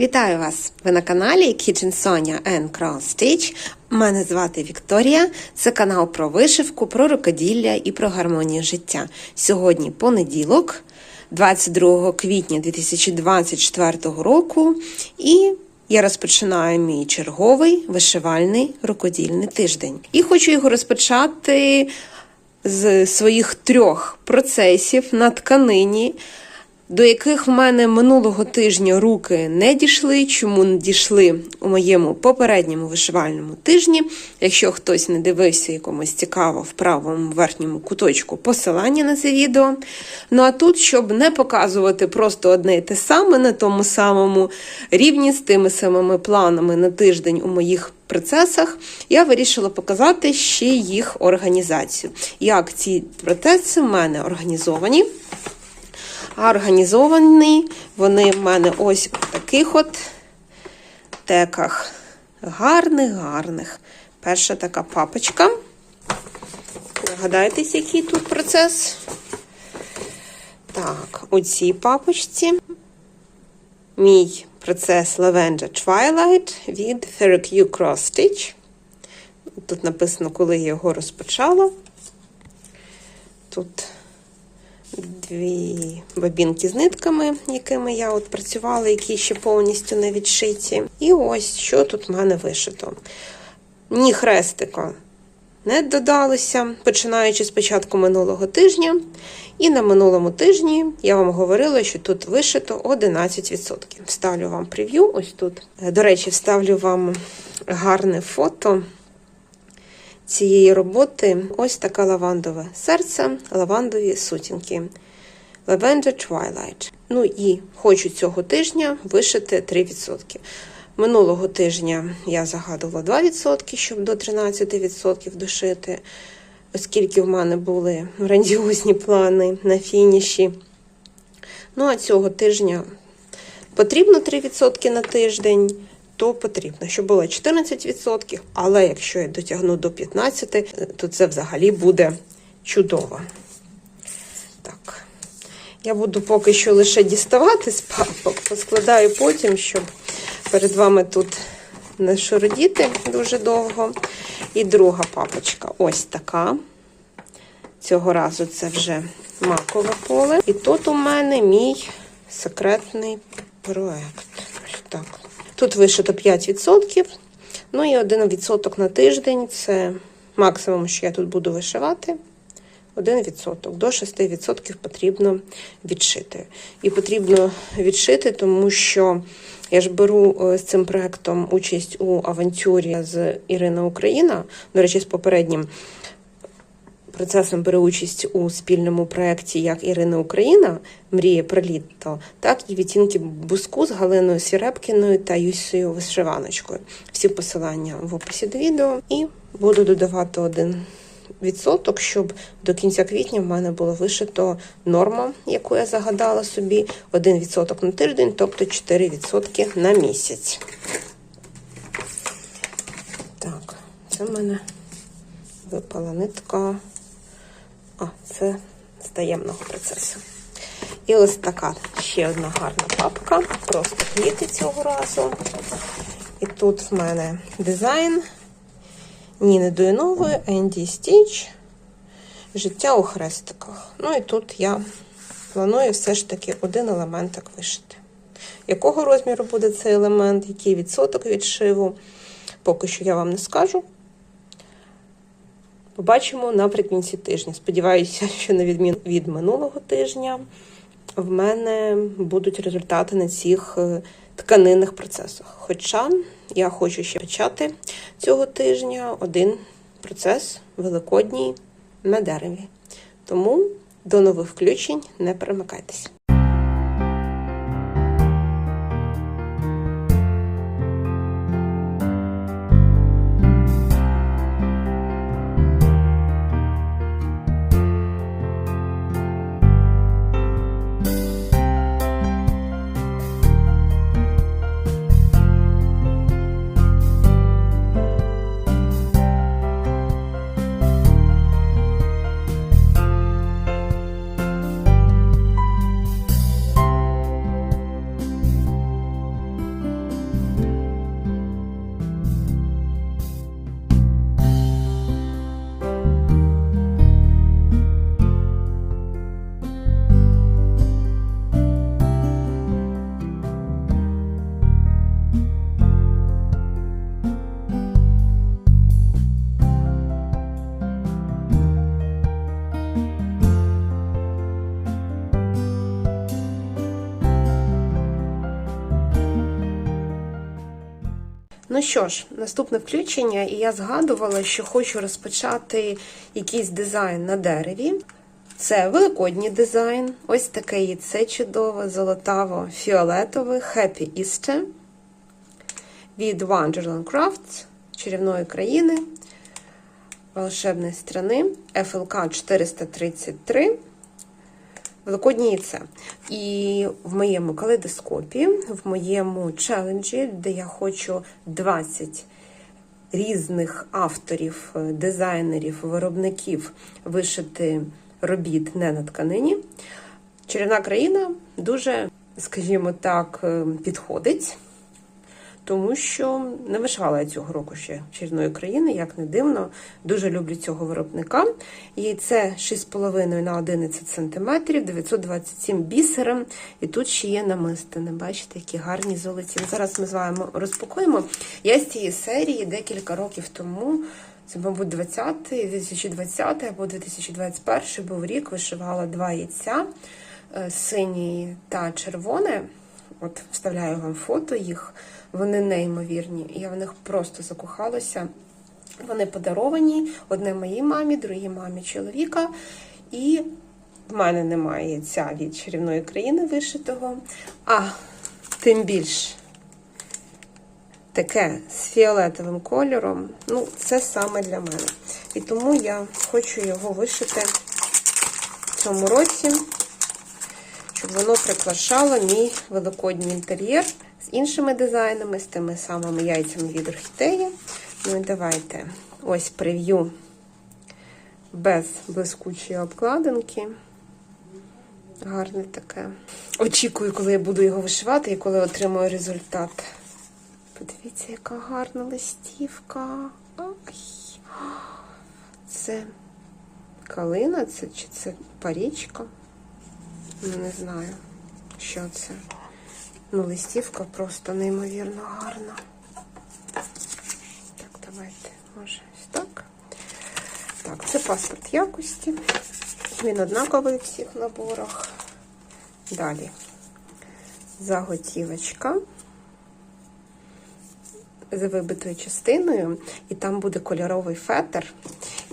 Вітаю вас! Ви на каналі Kitchen Sonia and Cross Stitch. Мене звати Вікторія. Це канал про вишивку, про рукоділля і про гармонію життя. Сьогодні понеділок, 22 квітня 2024 року, і я розпочинаю мій черговий вишивальний рукодільний тиждень. І хочу його розпочати з своїх трьох процесів на тканині до яких в мене минулого тижня руки не дійшли. Чому не дійшли у моєму попередньому вишивальному тижні? Якщо хтось не дивився якомусь цікаво в правому верхньому куточку посилання на це відео. Ну а тут, щоб не показувати просто одне і те саме на тому самому рівні з тими самими планами на тиждень у моїх процесах, я вирішила показати ще їх організацію. Як ці процеси в мене організовані. Організовані вони в мене ось в таких от теках. Гарних, гарних. Перша така папочка. Догадайтесь, який тут процес. Так, у цій папочці мій процес Lavender Twilight від Ferroq Cross Stitch. Тут написано, коли я його розпочала. Тут дві бабінки з нитками, якими я от працювала, які ще повністю не відшиті. І ось що тут в мене вишито. Ні хрестика не додалося, починаючи з початку минулого тижня. І на минулому тижні я вам говорила, що тут вишито 11%. Вставлю вам прев'ю ось тут. До речі, вставлю вам гарне фото цієї роботи. Ось таке лавандове серце, лавандові сутінки. Lavender Twilight. Ну і хочу цього тижня вишити 3%. Минулого тижня я загадувала 2%, щоб до 13% дошити, оскільки в мене були грандіозні плани на фініші. Ну, а цього тижня потрібно 3% на тиждень, то потрібно, щоб було 14%, але якщо я дотягну до 15%, то це взагалі буде чудово. Так. Я буду поки що лише діставати з папок, поскладаю потім, щоб перед вами тут не шуродіти дуже довго. І друга папочка ось така. Цього разу це вже макове поле. І тут у мене мій секретний проект. Ось так. Тут вишито 5%. Ну і 1% на тиждень це максимум, що я тут буду вишивати. 1%. До 6% потрібно відшити. І потрібно відшити, тому що я ж беру з цим проектом участь у авантюрі з Ірина Україна. До речі, з попереднім процесом беру участь у спільному проєкті як Ірина Україна Мріє про літо, так і відтінки буску з Галиною Сірепкіною та Юсею Вишиваночкою. Всі посилання в описі до відео. І буду додавати один відсоток, щоб до кінця квітня в мене було вишито норма, яку я загадала собі, 1% на тиждень, тобто 4% на місяць. Так, це в мене випала нитка. А, це з таємного процесу. І ось така ще одна гарна папка, просто квіти цього разу. І тут в мене дизайн. Ніни Дуйнової, Енді Стіч, Життя у хрестиках. Ну і тут я планую все ж таки один елементик вишити. Якого розміру буде цей елемент, який відсоток відшиву, поки що я вам не скажу. Побачимо наприкінці тижня. Сподіваюся, що на відміну від минулого тижня в мене будуть результати на цих тканинних процесах. Хоча я хочу ще почати цього тижня один процес великодній на дереві. Тому до нових включень не перемикайтеся. Ну що ж, наступне включення, і я згадувала, що хочу розпочати якийсь дизайн на дереві. Це великодній дизайн. Ось таке яйце чудове, золотаво-фіолетове Happy Easter від Wonderland Crafts чарівної країни, волшебної страни FLK 433. Великоднє це. І в моєму калейдоскопі, в моєму челенджі, де я хочу 20 різних авторів, е, дизайнерів, виробників вишити робіт не на тканині, чарівна країна дуже, скажімо так, е, підходить. Тому що не вишивала я цього року ще чарівної країни, як не дивно. Дуже люблю цього виробника. Яйце 6,5 на 11 см, 927 бісером. І тут ще є намистини. Бачите, які гарні золоті. Зараз ми з вами розпакуємо. Я з цієї серії декілька років тому. Це, мабуть, 20 2020 або 2021 був рік, вишивала два яйця е, синій та червоне. От вставляю вам фото їх. Вони неймовірні. Я в них просто закохалася. Вони подаровані одне моїй мамі, другій мамі чоловіка. І в мене немає яйця від чарівної країни вишитого. А тим більш таке з фіолетовим кольором. Ну, це саме для мене. І тому я хочу його вишити в цьому році, щоб воно прикрашало мій великодній інтер'єр іншими дизайнами, з тими самими яйцями від орхідеї. Ну і давайте ось прев'ю без блискучої обкладинки. Гарне таке. Очікую, коли я буду його вишивати і коли отримую результат. Подивіться, яка гарна листівка. Ай. Це калина, це чи це парічка? Ну, не знаю, що це. Ну, листівка просто неймовірно гарна. Так, давайте, може, ось так. Так, це паспорт якості. Він однаковий в всіх наборах. Далі заготівочка з вибитою частиною, і там буде кольоровий фетр.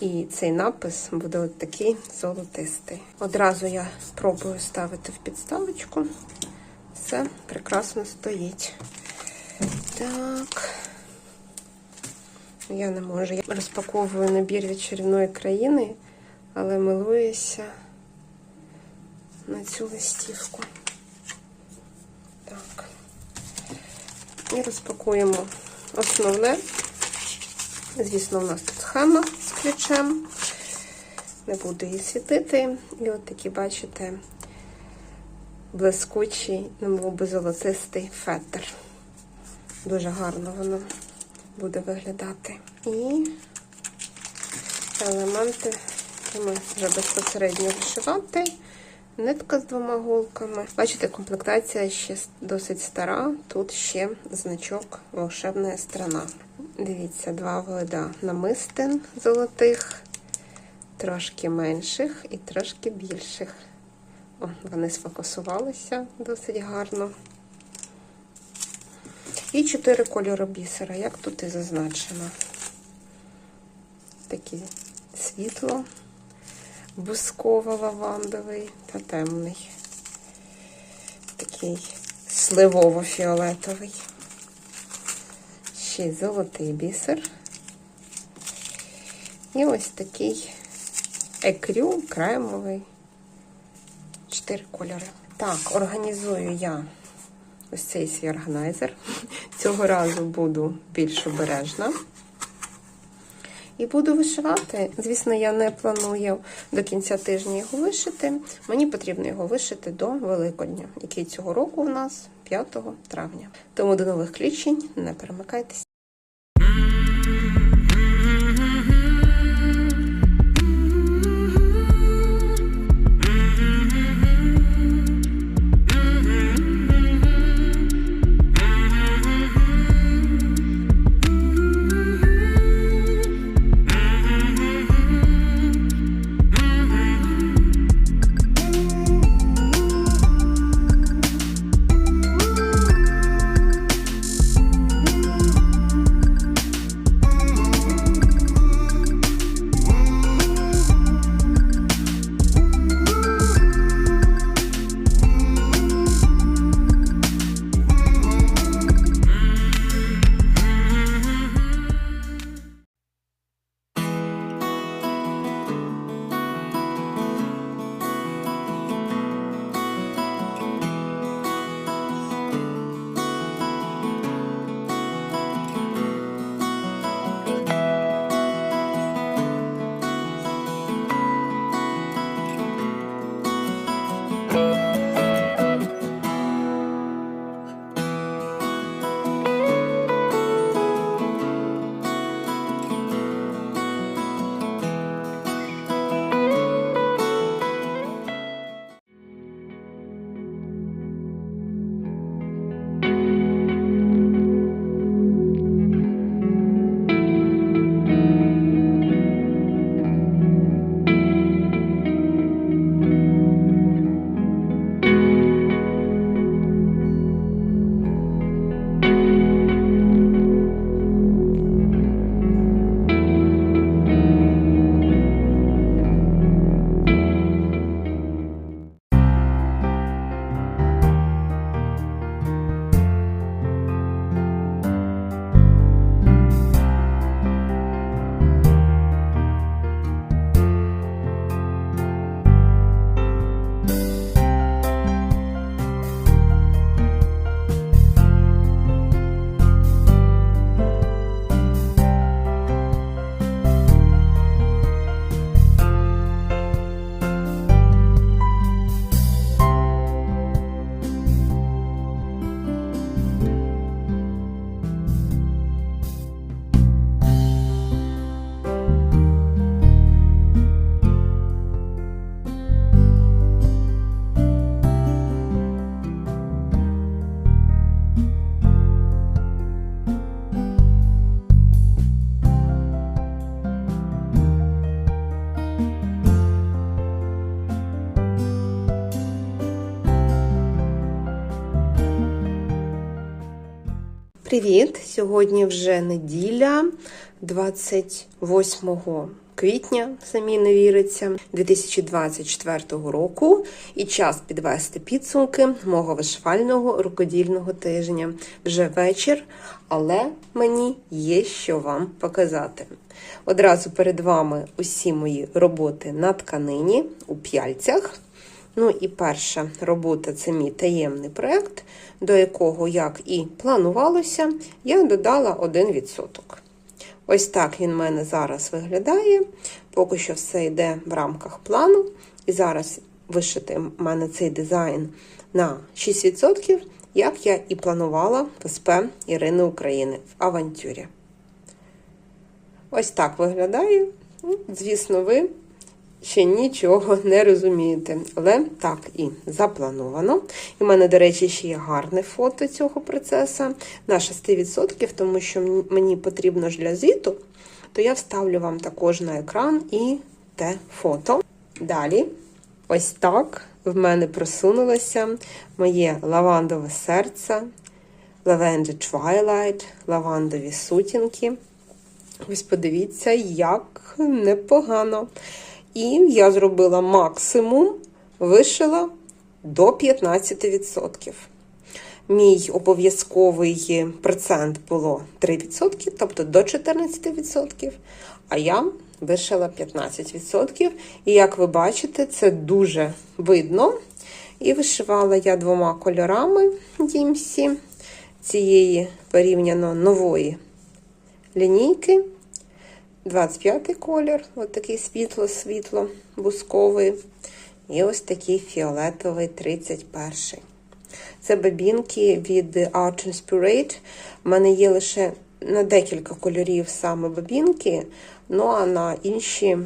І цей напис буде от такий золотистий. Одразу я пробую ставити в підставочку. Все прекрасно стоїть. Так. Я не можу. Я розпаковую набір від країни, але милуюся на цю листівку. Так. І розпакуємо основне. Звісно, у нас тут схема з ключем. Не буду її світити. І от такі, бачите, блискучий, немов би золотистий фетр. Дуже гарно воно буде виглядати. І елементи ми вже безпосередньо вишивати. Нитка з двома голками. Бачите, комплектація ще досить стара. Тут ще значок волшебна страна. Дивіться, два вида намистин золотих, трошки менших і трошки більших. О, вони сфокусувалися досить гарно. І чотири кольори бісера, як тут і зазначено. Такі світло, бусково-лавандовий та темний. Такий сливово-фіолетовий. Ще й золотий бісер. І ось такий екрю кремовий. Чотири кольори. Так, організую я ось цей свій органайзер. Цього разу буду більш обережна. І буду вишивати. Звісно, я не планую до кінця тижня його вишити. Мені потрібно його вишити до Великодня, який цього року у нас 5 травня. Тому до нових включень не перемикайтеся. Привіт! Сьогодні вже неділя 28 квітня, самі не віриться, 2024 року, і час підвести підсумки мого вишивального рукодільного тижня. Вже вечір, але мені є що вам показати. Одразу перед вами усі мої роботи на тканині у п'яльцях. Ну і перша робота це мій таємний проєкт, до якого, як і планувалося, я додала 1%. Ось так він в мене зараз виглядає. Поки що все йде в рамках плану. І зараз вишити в мене цей дизайн на 6%, як я і планувала в СП Ірини України в авантюрі. Ось так виглядає. Ну, Звісно, ви ще нічого не розумієте, але так і заплановано. І в мене, до речі, ще є гарне фото цього процесу на 6%, тому що мені потрібно ж для звіту, то я вставлю вам також на екран і те фото. Далі, ось так в мене просунулося моє лавандове серце, Lavender Twilight, лавандові сутінки. Ось подивіться, як непогано. І я зробила максимум, вишила до 15%. Мій обов'язковий процент було 3%, тобто до 14%. А я вишила 15%. І як ви бачите, це дуже видно. І вишивала я двома кольорами DMC цієї порівняно нової лінійки. 25 колір, от такий світло-світло, бусковий. І ось такий фіолетовий 31. Це бабінки від Art Inspirate. У мене є лише на декілька кольорів саме бабінки, ну а на інші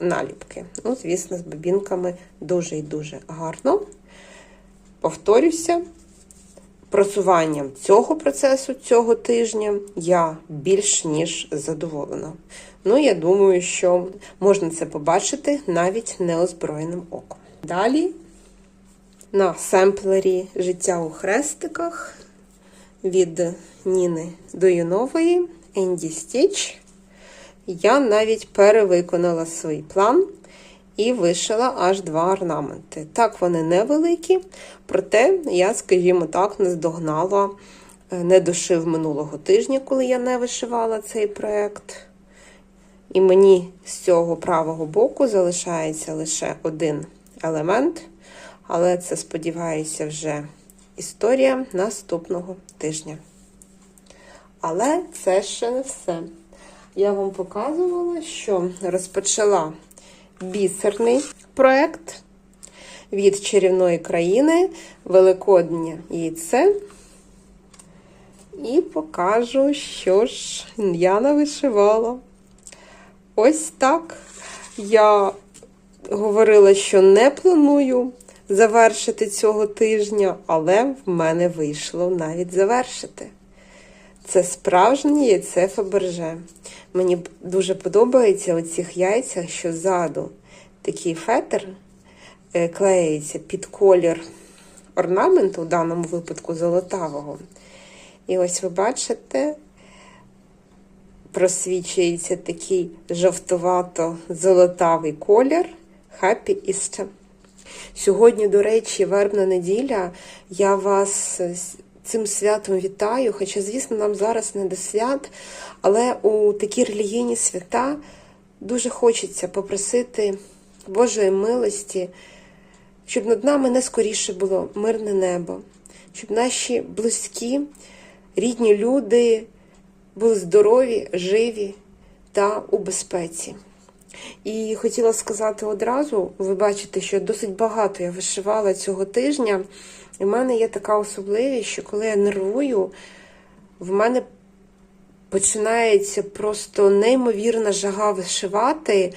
наліпки. Ну, звісно, з бабінками дуже і дуже гарно. Повторюся, просуванням цього процесу цього тижня я більш ніж задоволена. Ну, я думаю, що можна це побачити навіть неозброєним оком. Далі на семплері життя у хрестиках від Ніни Доюнової Енді Стіч. Я навіть перевиконала свій план і вишила аж два орнаменти. Так, вони невеликі, проте я, скажімо так, наздогнала недошив минулого тижня, коли я не вишивала цей проєкт. І мені з цього правого боку залишається лише один елемент, але це, сподіваюся, вже історія наступного тижня. Але це ще не все. Я вам показувала, що розпочала бісерний проєкт від чарівної країни Великоднє яйце. І покажу, що ж я навишивала. Ось так. Я говорила, що не планую завершити цього тижня, але в мене вийшло навіть завершити. Це справжнє яйце Фаберже. Мені дуже подобається у цих яйцях, що ззаду такий фетр е, клеїться під колір орнаменту, в даному випадку золотавого. І ось ви бачите, просвічується такий жовтувато-золотавий колір Happy Easter. Сьогодні, до речі, вербна неділя. Я вас цим святом вітаю. Хоча, звісно, нам зараз не до свят, але у такі релігійні свята дуже хочеться попросити Божої милості, щоб над нами не скоріше було мирне небо, щоб наші близькі, рідні люди були здорові, живі та у безпеці. І хотіла сказати одразу: ви бачите, що досить багато я вишивала цього тижня. І в мене є така особливість, що коли я нервую, в мене починається просто неймовірна жага вишивати.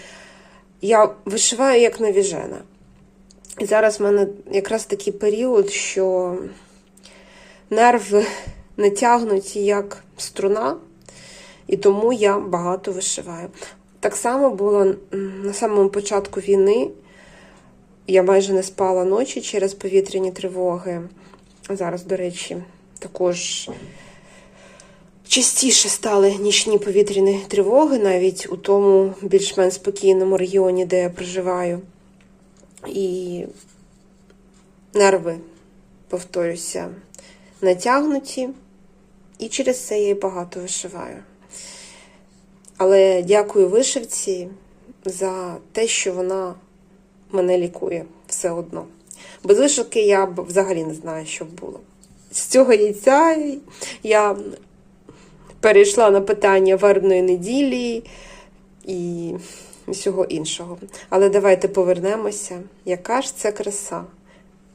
Я вишиваю як навіжена. І зараз в мене якраз такий період, що нерви натягнуті як струна, і тому я багато вишиваю. Так само було на самому початку війни. Я майже не спала ночі через повітряні тривоги. Зараз, до речі, також частіше стали нічні повітряні тривоги, навіть у тому більш-менш спокійному регіоні, де я проживаю. І нерви, повторюся, натягнуті, і через це я і багато вишиваю. Але дякую вишивці за те, що вона мене лікує все одно. Без вишивки я б взагалі не знаю, що було. З цього яйця я перейшла на питання вербної неділі і всього іншого. Але давайте повернемося. Яка ж це краса?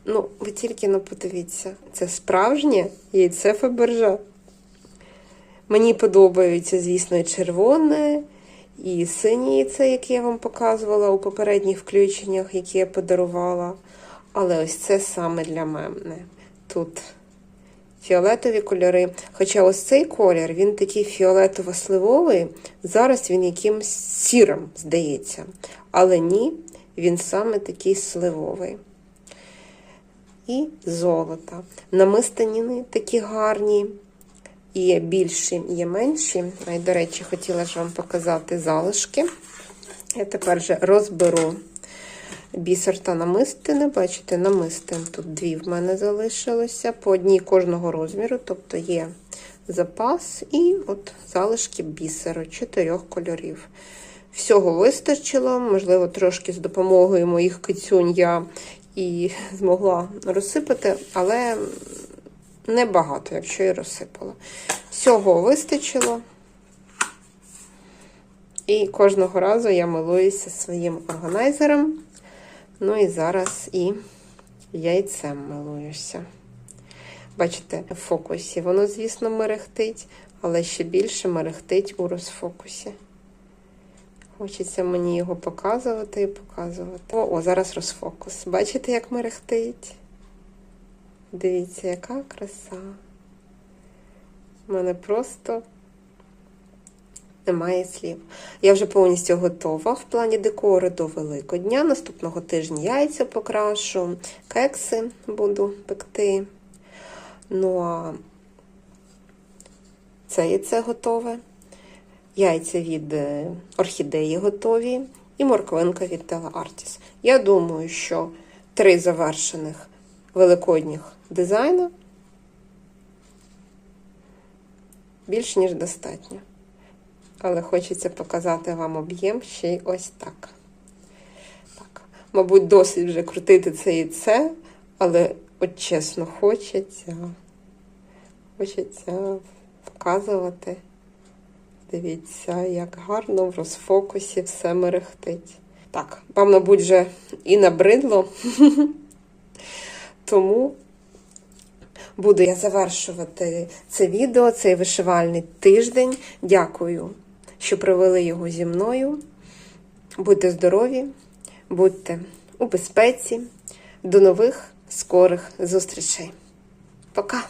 Ну, ви тільки не подивіться, це справжнє яйце Фабержа. Мені подобається, звісно, і червоне, і синє яйце, яке я вам показувала у попередніх включеннях, які я подарувала. Але ось це саме для мене. Тут фіолетові кольори. Хоча ось цей колір, він такий фіолетово-сливовий, зараз він якимсь сірим, здається. Але ні, він саме такий сливовий. І золото. Намистаніни такі гарні. Є більші, є менші. Й, до речі, хотіла ж вам показати залишки. Я тепер вже розберу бісер та намистини. Бачите, намистин тут дві в мене залишилося, по одній кожного розміру, тобто є запас і от залишки бісеру чотирьох кольорів. Всього вистачило, можливо, трошки з допомогою моїх кицюнь я і змогла розсипати, але небагато, якщо і розсипала. Всього вистачило. І кожного разу я милуюся своїм органайзером. Ну і зараз і яйцем милуюся. Бачите, в фокусі воно, звісно, мерехтить, але ще більше мерехтить у розфокусі. Хочеться мені його показувати і показувати. О, о, зараз розфокус. Бачите, як мерехтить? Дивіться, яка краса. У мене просто немає слів. Я вже повністю готова в плані декору до Великодня. Наступного тижня яйця покрашу, кекси буду пекти. Ну а це яйце готове. Яйця від е, орхідеї готові і морквинка від Artis. Я думаю, що три завершених великодніх дизайну більш ніж достатньо. Але хочеться показати вам об'єм ще й ось так. Так, Мабуть, досить вже крутити це і це, але от чесно, хочеться. Хочеться показувати. Дивіться, як гарно в розфокусі все мерехтить. Так, вам, мабуть, вже і набридло. Тому буду я завершувати це відео, цей вишивальний тиждень. Дякую, що провели його зі мною. Будьте здорові, будьте у безпеці. До нових скорих зустрічей. Пока!